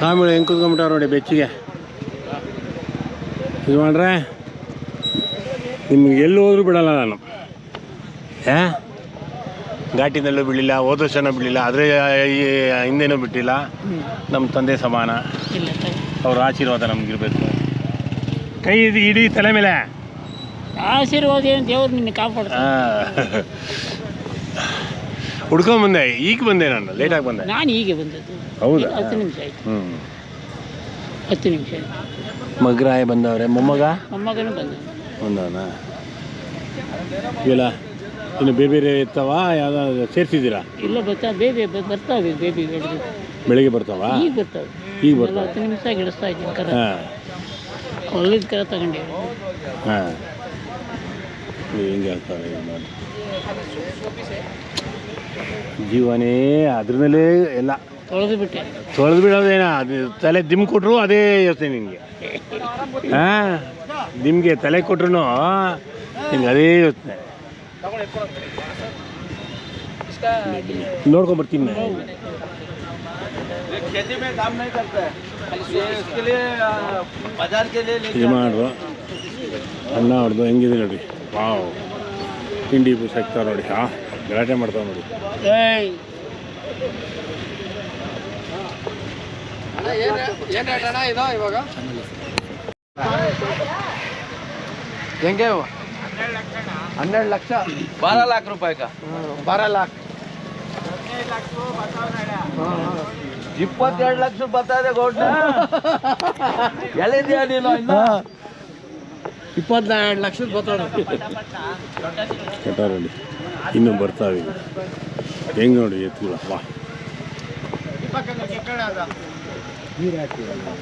ಸ್ವಾಮಿಗಳು ಹೆಂಗೆ ಕುತ್ಕೊಂಡ್ಬಿಟ್ಟಾರ ನೋಡಿ ಬೆಚ್ಚಿಗೆ. ಇದು ಮಾಡ್ರೆ ನಿಮ್ಗೆ ಎಲ್ಲಿ ಹೋದ್ರೂ ಬಿಡಲ್ಲ ನಾನು. ಏ ಘಾಟಿನಲ್ಲೂ ಬಿಡಲಿಲ್ಲ ಹೋದ ವರ್ಷನೂ ಬಿಡಲಿಲ್ಲ ಆದರೆ ಈ ಹಿಂದೆನೂ ಬಿಟ್ಟಿಲ್ಲ. ನಮ್ಮ ತಂದೆ ಸಮಾನ. ಅವ್ರ ಆಶೀರ್ವಾದ ನಮಗಿರ್ಬೇಕು. ಕೈ ಇದು ಇಡೀ ತಲೆ ಮೇಲೆ. ಆಶೀರ್ವಾದ ಏನು ದೇವ್ರು ನಿನ್ನ ಕಾಪಾಡ್ತಾನೆ? ಹಾಂ ಹುಡ್ಕೊಂಬಂದೆ ಈಗ ಬಂದೆ ನಾನು ಲೇಟಾಗಿ ಬಂದೆ. ನಾನು ಹೀಗೆ ಬಂದದ್ದು. ಹೌದಾ? ಈಗ ಹತ್ತು ನಿಮಿಷ ಆಯ್ತು. ಹ್ಞೂ ಹತ್ತು ನಿಮಿಷ ಆಯ್ತು. ಮಗ್ರಾಯ ಬಂದವ್ರೆ. ಮೊಮ್ಮಗ? ಮೊಮ್ಮಗನೂ ಬಂದ. ಬಂದವನಾ? ಇನ್ನು ಬೇರೆ ಬೇರೆ ಇರ್ತಾವ? ಯಾವ್ದಾದ್ರು ಸೇರ್ಸಿದ್ದೀರಾ? ಇಲ್ಲ ಬರ್ತಾ ಬೇಬಿ ಬರ್ತಾವೆ ಬೇಬಿ ಬೆಳಿಗ್ಗೆ ಬರ್ತಾವ? ಈಗ ಬರ್ತಾವೆ. ಈಗ ಎಲ್ಲ ಬರ್ತಾವ ಹತ್ತು ನಿಮಿಷ ಗಿಡಿಸ್ತಾ ಇದ್ದೀನಿ ಕರ. ಹಾಂ. ಒಳ್ಳೆದು ಕರ ತಗೊಂಡೆ. ಹಾಂ. ಹಿಂಗೆ ಹೇಳ್ತಾರೆ ಇದು ಮಾಡಿ. ಜೀವನೇ ಅದ್ರಲ್ಲೇ ಎಲ್ಲ. ತೊಳೆದು ಬಿಟ್ಟೆ. ತೊಳೆದು ಬಿಡೋದೇನ ಅದು ತಲೆ ದಿಮ್ ಕೊಟ್ರು ಅದೇ ಯೋಚನೆ ನಿಮ್ಗೆ ಹಾಂ? ನಿಮಗೆ ತಲೆ ಕೊಟ್ರು ನಿಮ್ಗೆ ಅದೇ ಯೋಚನೆ. ನೋಡ್ಕೊಂಬರ್ತೀನಿ ಇದು ಮಾಡುವ ಅನ್ನ ಹೊಡೆದು ಹೆಂಗಿದೆ ನೋಡಿ ಹಾವು ತಿಂಡಿ ಪೂಸ್ ಹಾಕ್ತಾರೆ ನೋಡಿ. ಹಾಂ? ಗಲಾಟೆ ಮಾಡ್ತಾವೆ ನೋಡಿ. ಇವಾಗ? ಹೆಂಗೆ? ಹನ್ನೆರಡು ಲಕ್ಷ. ಬಾರ ಲಾಖ ರೂಪಾಯಿ ಕಾ ಬಾರ ಲಾಖ ಇಪ್ಪತ್ತೆರಡು ಲಕ್ಷ ಬರ್ತಾಯಿದೆ ಗೌಡ್ನ ಎಲ್ಲಿದ್ಯಾ ನೀನು ಇನ್ನ? ಇಪ್ಪತ್ತೆರಡು ಲಕ್ಷದ ಬರ್ತಾ ಕೆಟ್ಟಾರ ನೋಡಿ ಇನ್ನೂ ಬರ್ತಾವೆ. ಹೆಂಗೆ ನೋಡಿ ಎತ್ತುಗಳ? ವಾ.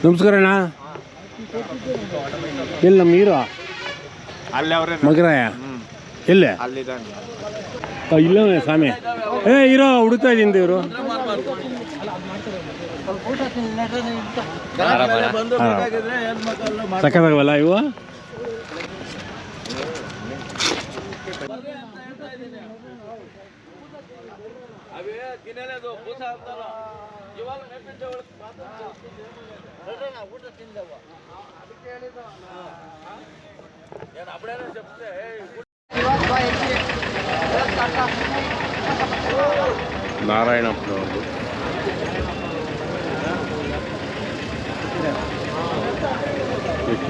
ನಮಸ್ಕಾರ ಅಣ್ಣ. ಎಲ್ಲಿ ನಮ್ಮ ಹೀರೋ ಅಲ್ಲಿ ಅವ್ರೆ ಮಗರಾಯ? ಎಲ್ಲೇ? ಅಲ್ಲಿದ್ದಾನೆ ಆ, ಸ್ವಾಮಿ. ಏ ಇರೋ ಹುಡುಕ್ತಾ ಇದ್ದೀನಿ ದೇವರು. ಸಕ್ಕದಾಗವಲ್ಲ ಬೇಕಾಗಿದ್ರೆ ಹೆಣ್ಮಕ್ಳು ಮಾಡಿ ಸಕ್ಕತ್ತಾಗವಲ್ಲ ಇವು ಅವೇ ತಿನ್ನಲೇದು ಬೂಸ ಅಂತಲ್ಲ ಇವಾಗ ನೆಟ್ಟಿದ್ದೆ ಒಳಗೆ ಮಾತಾಡ್ತೀನಿ ಊಟ ತಿಂದವ ಅದಕ್ಕೆ ಹೇಳಿದ ಏನು ಅಪ್ಪಡೇನೆ చెప్తే ನಾರಾಯಣಪ್ಪನವ್ರದ್ದು ಎಷ್ಟು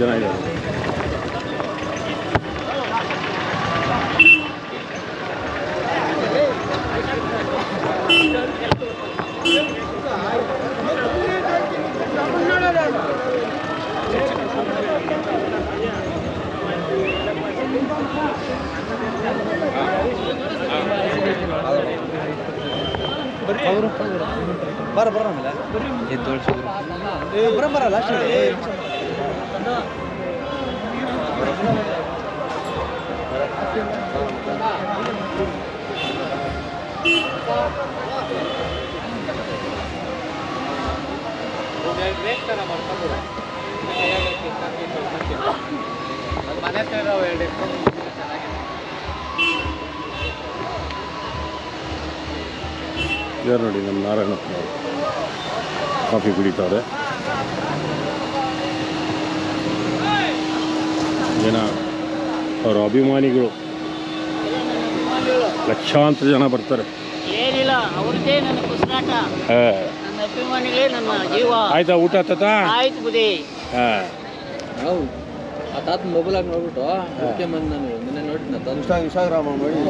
ಇದ್ದಾರೆ ಬರ ಬರ ಆಮೇಲೆ ಬರ ಬರ ಲಾಸ್ಟ್ ಮನೆ ಹತ್ರ ಎರಡು ಇದ್ದಾರೆ ನೋಡಿ ನಮ್ಮ ನಾರಾಯಣಪ್ಪನವರು ಕಾಫಿ ಕುಡಿತಾರೆ. ಜನ ಅವರ ಅಭಿಮಾನಿಗಳು. ಲಕ್ಷಾಂತರ ಜನ ಬರ್ತಾರೆ. ಏನಿಲ್ಲ ಅವ್ರದ್ದೇ ನನ್ನ ಕುಸಿನಾಟ ನನ್ನ ಅಭಿಮಾನಿಗಳೇ ನನ್ನ ಜೀವ. ಆಯ್ತಾ ಊಟ ತತ? ಆಯ್ತು ಬುದಿ ಹಾಂ. ಹೌದು ಆ ತಾತ ಮೊಬೈಲ್ ಆಗಿ ನೋಡ್ಬಿಟ್ಟು ಅದಕ್ಕೆ ಬಂದು ನಾನು ನಿನ್ನೆ ನೋಡಿದ್ನ ನಾನು ಇನ್ಸ್ಟಾಗ್ರಾಮ್ ನೋಡಿ.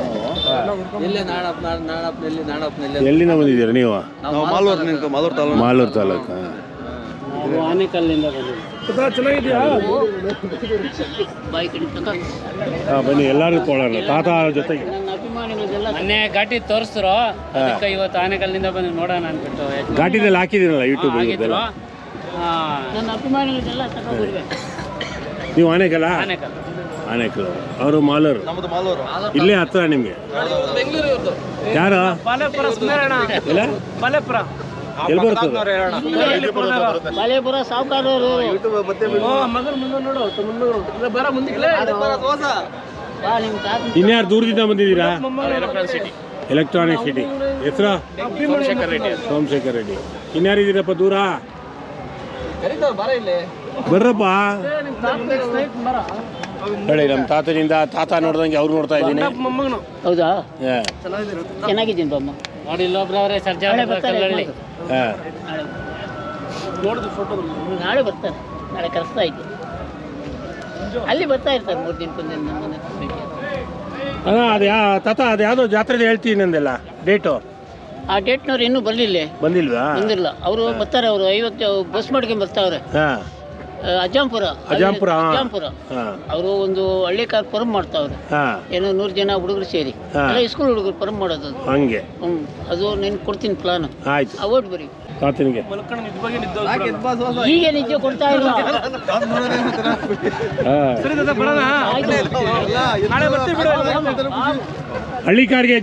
ಎಲ್ಲಿ ನಾಡಪ್ಪ ನಾಡ ನಾಡಪ್ಪ ಎಲ್ಲಿ ನಾಡಪ್ಪ ಎಲ್ಲಿ ಎಲ್ಲಿಂದ ಬಂದಿದ್ದೀರಾ ನೀವು? ನಾವು ಮಾಲೂರು ನಿಂತು ಮಾಲೂರು ತಾಲೂಕು. ಮಾಲೂರು ತಾಲೂಕು. ಆನೆಕಲ್ಲಿಂದ ಚೆನ್ನಾಗಿದೆಯಾ. ಹಾಂ ಬನ್ನಿ ಎಲ್ಲರೂ ತೊಗೊಳ್ಳೋಣ ತಾತ ಜೊತೆಗೆ. ಮೊನ್ನೆ ಘಾಟಿ ತೋರಿಸ್ರು. ಅದಕ್ಕೆ ಇವತ್ತು ಆನೆಕಲ್ಲಿಂದ ಬಂದು ನೋಡೋಣ ಅಂದ್ಬಿಟ್ಟು. ಘಾಟಿದಲ್ಲಿ ಹಾಕಿದಿರಲ್ಲ ಯೂಟ್ಯೂಬ್ ನನ್ನ ಅಭಿಮಾನಿಗಳಿಗೆಲ್ಲ ನೀವು ಆನೆಕಲ್ಲ? ಆನೆಕಲ್ ಅವರು ಮಾಲೂರು. ಇಲ್ಲೇ ಹತ್ರ ನಿಮಗೆ? ಯಾರು? ಎಲ್ಲ ಬರ್ತದೆ ಸಾವುಕಾರರು ತಾತ ಇನ್ಯಾರು ದೂರದಿಂದ ಬಂದಿದ್ದೀರಾ? Electronic city. ಹೆಸರು ಸೋಮಶೇಖರ್ ರೆಡ್ಡಿ ಸೋಮಶೇಖರ್ ರೆಡ್ಡಿ. ಇನ್ಯಾರಿದ್ದೀರಪ್ಪ ದೂರ? ಇಲ್ಲಿ. ಬರ್ರಪ್ಪ. ಹೇಳಿ ನಮ್ಮ ತಾತನಿಂದ ತಾತ ನೋಡ್ದಂಗೆ ಅವ್ರು ನೋಡ್ತಾ ಇದ್ದೀನಿ. ಹೌದಾ? ಹಾ, ಚೆನ್ನಾಗಿದ್ದೀನಿ ಬಮ್ಮ. ನೋಡಿ ಇಲ್ಲೊಬ್ರವ್ರೆ ಸರ್ಜಾ ನಾಳೆ ಬರ್ತಾರೆ ನೋಡಿದ್ರು ಫೋಟೋ ನಾಳೆ ಬರ್ತಾರೆ. ನಾಳೆ ಕರೆಸ್ತಾ ಇದ್ದೆ. ಅಲ್ಲಿ ಬರ್ತಾ ಇರ್ತಾರೆ ಮೂರು ದಿನಕ್ಕೊಂದು ದಿನ ನಮ್ಮ ಮನೆ ಭೇಟಿ ಆಗೋದು. ಅಣ್ಣ ಅದು ಯಾ ತಾತ ಅದು ಯಾವುದೋ ಜಾತ್ರೆದು ಹೇಳ್ತೀನಿ ನಂದೆಲ್ಲ ಡೇಟು. ಆ ಡೇಟ್ನವ್ರು ಇನ್ನೂ ಬರಲಿಲ್ಲ ಬಂದಿಲ್ವಾ? ಬಂದಿಲ್ಲ. ಅವರು ಬರ್ತಾರೆ ಅವರು ಐವತ್ತು ಬಸ್ ಮಾಡ್ಕೊಂಡು ಬರ್ತಾವ್ರೆ. ಹಾಂ. ಅಜ್ಜಂಪುರ. ಅಜ್ಜಂಪುರ, ಹಾ. ಅಜ್ಜಂಪುರ. ಹಾಂ. ಅವರು ಒಂದು ಹಳ್ಳಿ ಕಾರ್ ಪರಮ್ ಮಾಡ್ತಾವ್ರೆ. ಹಾಂ. ಏನೋ ನೂರು ಜನ ಹುಡುಗರು ಸೇರಿ. ಹಾ. ಎಲ್ಲ ಸ್ಕೂಲ್ ಹುಡುಗರು ಪರಮ್ ಮಾಡೋದು ಅದು. ಹಂಗೆ. ಹ್ಞೂ ಅದು ನಿನ್ ಕೊಡ್ತೀನಿ ಪ್ಲಾನ್ ಆಯ್ತು. ಅವಾರ್ಡ್ ಬರೀ ತಾತನಿಗೆ ಈಗ ನಿಜ ಕೊಡ್ತಾ ಇಲ್ಲ. ಹಾಂ. ಹಳ್ಳಿಕಾರ್ಗೆ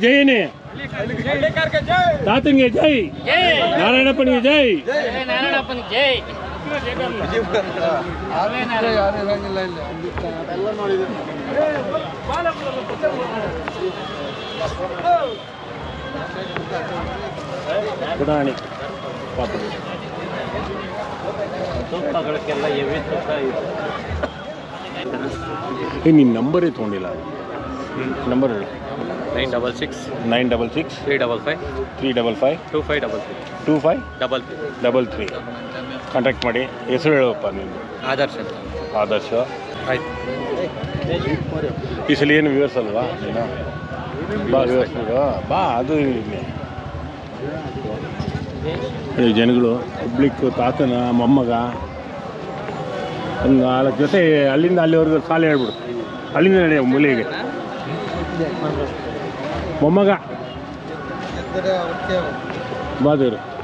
ತಾತನಿಗೆ ಜೈ. ನಾರಾಯಣಪ್ಪನಿಗೆ ಜೈ. ಜೈ. ನಾರಾಯಣಪ್ಪನ ಜೈ ಎವಿ ಇದೆ ನಿನ್ನ ನಂಬರೇ ತೊಗೊಂಡಿಲ್ಲ? ನಂಬರ್ ಹೇಳು. Nine double six nine double six three double five three double five two five double three two five double three double three contact ಮಾಡಿ ಹೆಸರು ಹೇಳಪ್ಪ ನೀನು. ಆದರ್ಶ ಆದರ್ಶ. ಆಯ್ತು. ಈ ಸಲ ಏನು ವಿವರ್ಸ್ ಅಲ್ವಾ? ನೀನು ಬಾ ವಿವರ್ಸ್ ಬಾ ಅದು ಇಲ್ಲಿ. ಈ ಜನಗಳು ಪಬ್ಲಿಕ್ ತಾತನ ಮೊಮ್ಮಗ. ಒಂದು ನಾಲ್ಕು ಜೊತೆ ಅಲ್ಲಿಂದ ಅಲ್ಲಿವರೆಗೂ ಸಾಲ ಹೇಳ್ಬಿಡು. ಅಲ್ಲಿಂದ ನಡೆಯ ಮೂಲೆಗೆ. ಮೊಮ್ಮಗ. ಬಾದೂರು ಹಾಂ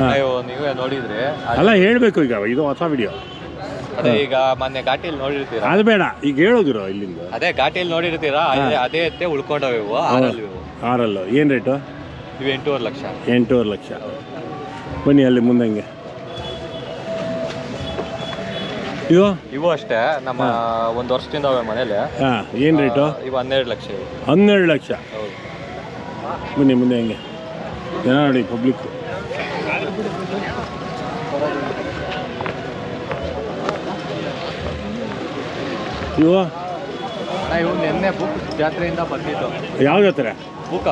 ನೀವು ನೀವೇ ನೋಡಿದ್ರೆ ಅಲ್ಲ ಹೇಳಬೇಕು ಈಗ ಇದು ಹೊಸ ವಿಡಿಯೋ ಅದೇ ಈಗ ಮೊನ್ನೆ ಘಾಟಿಯಲ್ಲಿ ನೋಡಿರ್ತೀರಾ? ಅದು ಬೇಡ ಈಗ ಹೇಳೋದಿರೋ ಇಲ್ಲಿಂದ. ಅದೇ ಘಾಟಿಯಲ್ಲಿ ನೋಡಿರ್ತೀರಾ? ಅದೇ ಅದೇ ಎತ್ತೆ ಉಳ್ಕೊಂಡವು ಇವು ಆರಲ್ಲಿ ಇವು. ಆರಲ್ಲು. ಏನು ರೇಟು? ಇವು ಎಂಟೂವರೆ ಲಕ್ಷ. ಎಂಟೂವರೆ ಲಕ್ಷ. ಬನ್ನಿ ಅಲ್ಲಿ ಮುಂದಂಗೆ. ಇವು? ಇವು ಅಷ್ಟೇ ನಮ್ಮ ಒಂದು ವರ್ಷದಿಂದ ಅವೆ ಮನೇಲಿ ಹಾಂ ಏನು ರೇಟು? ಇವು ಹನ್ನೆರಡು ಲಕ್ಷ ಇವು. ಹನ್ನೆರಡು ಲಕ್ಷ. ಹೌದು. ಬನ್ನಿ ಮುಂದೆ ಹಂಗೆ. ಜನ ನೋಡಿ ಪಬ್ಲಿಕ್ ಇವು ಇವು ನಿನ್ನೆ ಬುಕ್ ಜಾತ್ರೆಯಿಂದ ಬಂದಿದ್ದು. ಯಾವ ಜಾತ್ರೆ? ಬುಕ್ಕ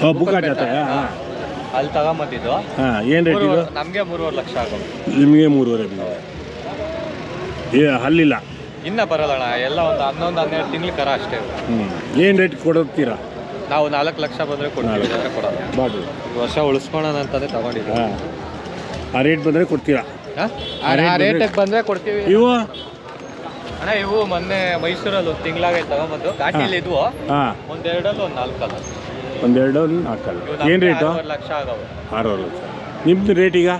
ಹಾಂ ಬುಕ್ಕ ಜಾತ್ರೆ ಹಾಂ. ಅಲ್ಲಿ ತಗೊಂಬಂದಿದ್ದು. ಹಾಂ ಏನು ರೇಟ್ ಇದು? ನಮಗೆ ಮೂರುವರೆ ಲಕ್ಷ ಆಗೋದು. ನಿಮಗೆ ಮೂರುವರೆ ಏ ಅಲ್ಲಿಲ್ಲ ಇನ್ನ ಬರಲ್ಲಣ್ಣ ಎಲ್ಲ ಒಂದು ಹನ್ನೊಂದು ಹನ್ನೆರಡು ತಿಂಗಳು ಕರ ಅಷ್ಟೇ. ಹ್ಞೂ ಏನು ರೇಟ್ ಕೊಡುತ್ತೀರಾ ನಾವು ನಾಲ್ಕು ಲಕ್ಷ ಬಂದರೆ ಕೊಡ್ತೀವಿ ಕೊಡಲ್ಲ. ಬಾಡು ವರ್ಷ ಉಳಿಸ್ಕೊಳ್ಳೋಣ ಅಂತಂದರೆ ತಗೊಂಡಿದ್ದೀರಾ ಆ ರೇಟ್ ಬಂದರೆ ಕೊಡ್ತೀರಾ? ಆ ರೇಟಿಗೆ ಬಂದ್ರೆ ಕೊಡ್ತೀವಿ. ಇವು? ಅಣ್ಣ ಇವು ಮೊನ್ನೆ ಮೈಸೂರಲ್ಲಿ ಒಂದು ತಿಂಗಳಾಗೈತೆ ತಗೊಂಬಂದು. ಘಾಟಿಲಿ ಇದ್ವು. ಹಾಂ. ಒಂದೆರಡಲ್ಲಿ ಒಂದು ನಾಲ್ಕಲ್ಲ. ಒಂದೆರಡು ಒಂದು ನಾಲ್ಕಲ್ಲ ಏನು ರೇಟು ಲಕ್ಷ ಆಗವೆ. ಆರೂವರೆ ಲಕ್ಷ. ನಿಮ್ಮದು ರೇಟ್ ಈಗ?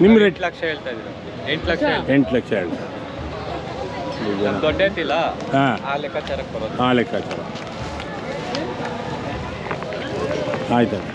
ನಿಮ್ಮ ರೇಟ್ ಎಂಟು ಲಕ್ಷ ಹೇಳ್ತಾ ಇದ್ರು ಎಂಟು ಲಕ್ಷ ಎಂಟು ಲಕ್ಷ? ಹೇಳಿ ನಮ್ದು ದೊಡ್ಡ ಎತ್ತಿಲ್ಲ. ಹಾಂ. ಆ ಲೆಕ್ಕಾಚಾರಕ್ಕೆ ಬರೋದು. ಆ ಲೆಕ್ಕಾಚಾರ. ಆಯ್ತು.